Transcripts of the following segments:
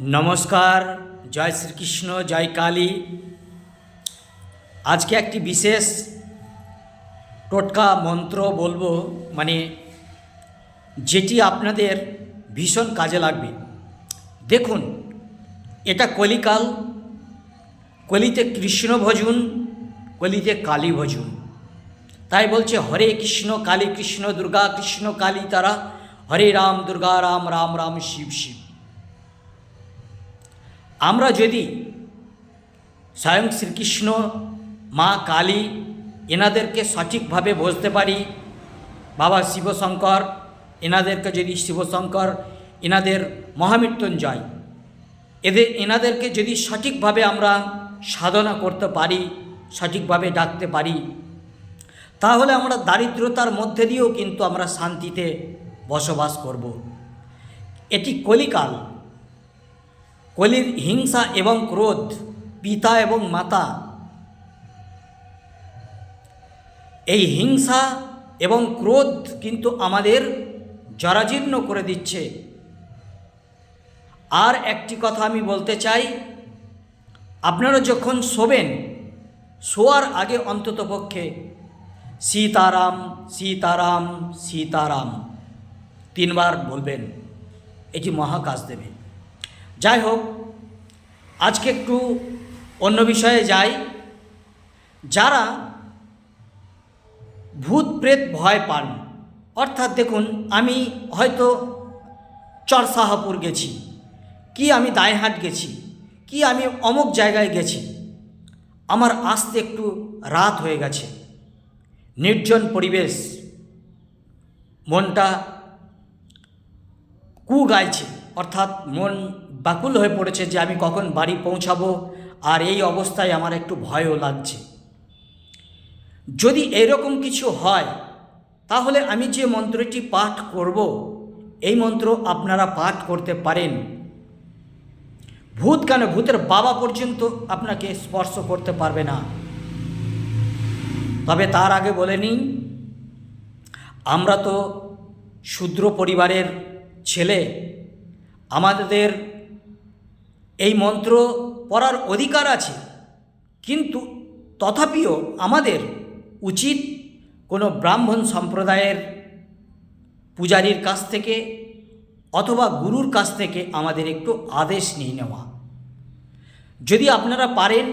নমস্কার, জয় শ্রীকৃষ্ণ, জয় কালী। আজকে একটি বিশেষ টোটকা মন্ত্র বলব মানে যেটি আপনাদের ভীষণ কাজে লাগবে। দেখুন, এটা কলিকাল, কলিতে কৃষ্ণ ভজুন, কলিতে কালী ভজুন। তাই বলছে, হরে কৃষ্ণ, কালী কৃষ্ণ, দুর্গা কৃষ্ণ, কালী তারা, হরে রাম, দুর্গা রাম রাম রাম, শিব শিব। আমরা যদি স্বয়ং শ্রীকৃষ্ণ, মা কালী এনাদেরকে সঠিকভাবে বুঝতে পারি, বাবা শিবশঙ্কর এনাদেরকে যদি শিবশঙ্কর, এনাদের মহামৃত্যুঞ্জয় এদের এনাদেরকে যদি সঠিকভাবে আমরা সাধনা করতে পারি, সঠিকভাবে ডাকতে পারি, তাহলে আমরা দারিদ্রতার মধ্যে দিয়েও কিন্তু আমরা শান্তিতে বসবাস করব। এটি কলিকাল। কলির হিংসা এবং ক্রোধ, পিতা এবং মাতা। এই হিংসা এবং ক্রোধ কিন্তু আমাদের জরাজীর্ণ করে দিচ্ছে। আর একটি কথা আমি বলতে চাই, আপনারা যখন শোবেন, শোয়ার আগে অন্ততপক্ষে সীতারাম সীতারাম সীতারাম তিনবার বলবেন, এটি মহাকাশ দেবে। যাই হোক আজকে একটু অন্য বিষয়ে যাই। যারা ভূত প্রেত ভয় পান, অর্থাৎ দেখুন, আমি হয়তো চরসাহাপুর গেছি, কি আমি দায়হাট গেছি, কি আমি অমুক জায়গায় গেছি, আমার আসতে একটু রাত হয়ে গেছে। নির্জন পরিবেশ, মনটা কু গাইছে, অর্থাৎ মন ব্যাকুল হয়ে পড়েছে যে আমি কখন বাড়ি পৌঁছাবো আর এই অবস্থায় আমার একটু ভয়ও লাগছে। যদি এরকম কিছু হয়, তাহলে আমি যে মন্ত্রটি পাঠ করব, এই মন্ত্র আপনারা পাঠ করতে পারেন। ভূত কেন? ভূতের বাবা পর্যন্ত আপনাকে স্পর্শ করতে পারবে না। তবে তার আগে বলে নিন আমরা তো শূদ্র পরিবারের ছেলে, আমাদের এই মন্ত্র পড়ার অধিকার আছে, কিন্তু তথাপিও আমাদের উচিত কোনো ব্রাহ্মণ সম্প্রদায়ের পূজারীর কাছ থেকে অথবা গুরুর কাছ থেকে আমাদের একটু আদেশ নিয়ে নেওয়া। যদি আপনারা পারেন,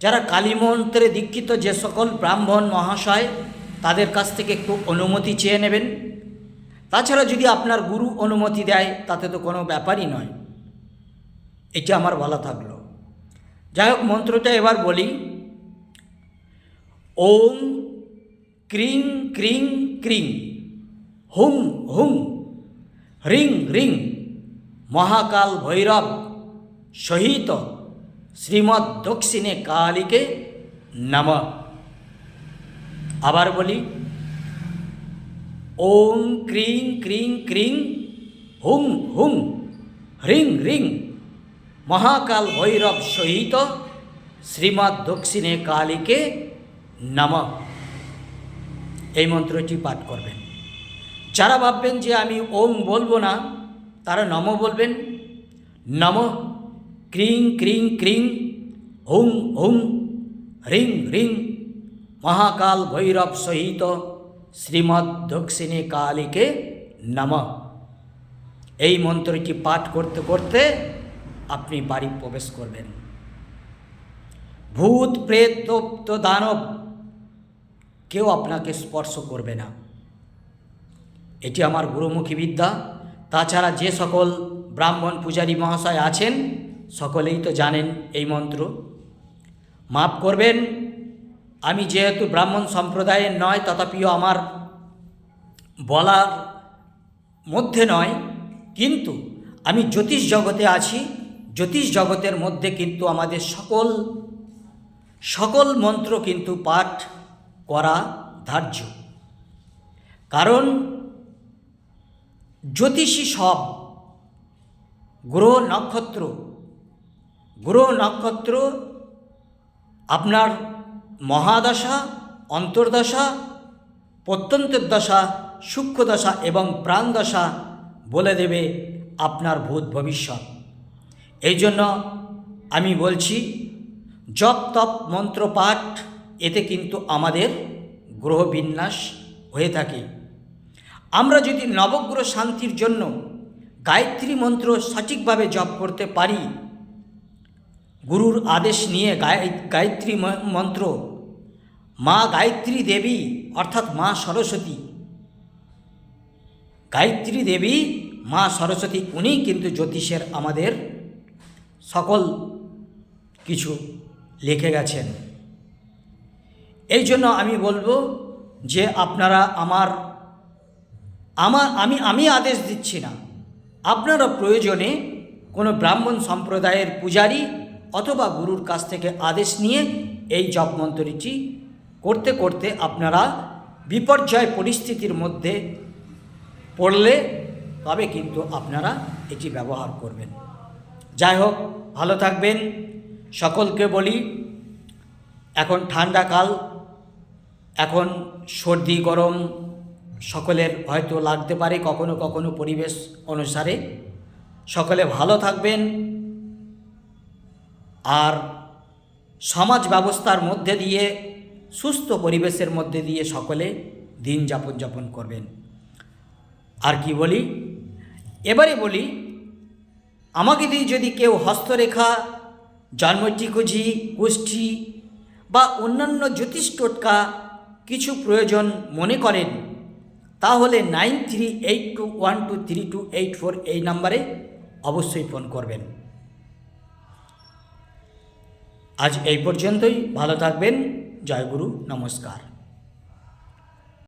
যারা কালী কালীমন্ত্রে দীক্ষিত যে সকল ব্রাহ্মণ মহাশয়, তাদের কাছ থেকে একটু অনুমতি চেয়ে নেবেন। তাছাড়া যদি আপনার গুরু অনুমতি দেয়, তাতে তো কোনো ব্যাপারই নয়। এটা আমার বলা থাকল। যাই হোক মন্ত্রটা এবার বলি। ওম ক্রিং ক্রিং ক্রিং হুং হুং হ্রিং হ্রিং মহাকাল ভৈরব, সহিত শ্রীমৎ দক্ষিণে কালীকে নম। আবার বলি, ওম ক্রিং ক্রিং ক্রিং হুং হুং হ্রিং হ্রিং মহাকাল ভৈরব সহিত শ্রীমৎ দক্ষিণে কালীকে নম। এই মন্ত্রটি পাঠ করবেন। যারা ভাববেন যে আমি ওম বলব না, তারা নম বলবেন। নম, ক্রিং ক্রিং ক্রিং হুং হুং হ্রিং হ্রিং মহাকাল ভৈরব সহিত শ্রীমৎ দক্ষিণে কালীকে নম। এই মন্ত্রটি পাঠ করতে করতে আপনি বাড়ি প্রবেশ করবেন। ভূত, প্রেত দপ্ত দানব, কেউ আপনাকে স্পর্শ করবে না। এটি আমার গুরুমুখী বিদ্যা। তাছাড়া যে সকল ব্রাহ্মণ পূজারী মহাশয় আছেন, সকলেই তো জানেন এই মন্ত্র। মাফ করবেন, আমি যেহেতু ব্রাহ্মণ সম্প্রদায়ের নয়, তথাপিও আমার বলার মধ্যে নয়, কিন্তু আমি জ্যোতিষ জগতে আছি জ্যোতিষ জগতের মধ্যে কিন্তু আমাদের সকল সকল মন্ত্র কিন্তু পাঠ করা ধার্য। কারণ জ্যোতিষী সব, গ্রহ নক্ষত্র গ্রহ নক্ষত্র আপনার মহাদশা, অন্তর্দশা প্রত্যন্তের দশা সূক্ষ্মদশা এবং প্রাণদশা বলে দেবে আপনার ভূত ভবিষ্যৎ। এই জন্য আমি বলছি, জপ তপ মন্ত্র পাঠ, এতে কিন্তু আমাদের গ্রহ বিন্যাস হয়ে থাকে। আমরা যদি নবগ্রহ শান্তির জন্য গায়ত্রী মন্ত্র সঠিকভাবে জপ করতে পারি, গুরুর আদেশ নিয়ে গায় গায়ত্রী মন্ত্র, মা গায়ত্রী দেবী অর্থাৎ মা সরস্বতী, গায়ত্রী দেবী, মা সরস্বতী, উনিই কিন্তু জ্যোতিষের আমাদের সকল কিছু লিখে গেছেন। এই জন্য আমি বলব যে আপনারা আমার আমার, আমি আমি আদেশ দিচ্ছি না। আপনারা প্রয়োজনে কোনো ব্রাহ্মণ সম্প্রদায়ের পূজারী অথবা গুরুর কাছ থেকে আদেশ নিয়ে এই জপ মন্ত্রটি করতে করতে আপনারা বিপর্যয় পরিস্থিতির মধ্যে পড়লে তবে কিন্তু আপনারা এটি ব্যবহার করবেন। যাই হোক ভালো থাকবেন। সকলকে বলি, এখন ঠান্ডাকাল এখন সর্দি, গরম সকলের হয়তো লাগতে পারে কখনো কখনো পরিবেশ অনুসারে। সকলে ভালো থাকবেন। আর সমাজ ব্যবস্থার মধ্যে দিয়ে, সুস্থ পরিবেশের মধ্যে দিয়ে সকলে দিন যাপন যাপন করবেন। আর কি বলি? এবারে বলি আমাকে দিয়ে যদি কেউ হস্তরেখা জন্মটিকুজি কুষ্ঠি বা অন্যান্য জ্যোতিষ টোটকা কিছু প্রয়োজন মনে করেন, তাহলে nine three eight two one two three two eight four এই নাম্বারে অবশ্যই ফোন করবেন। আজ এই পর্যন্তই, ভালো থাকবেন জয়গুরু নমস্কার।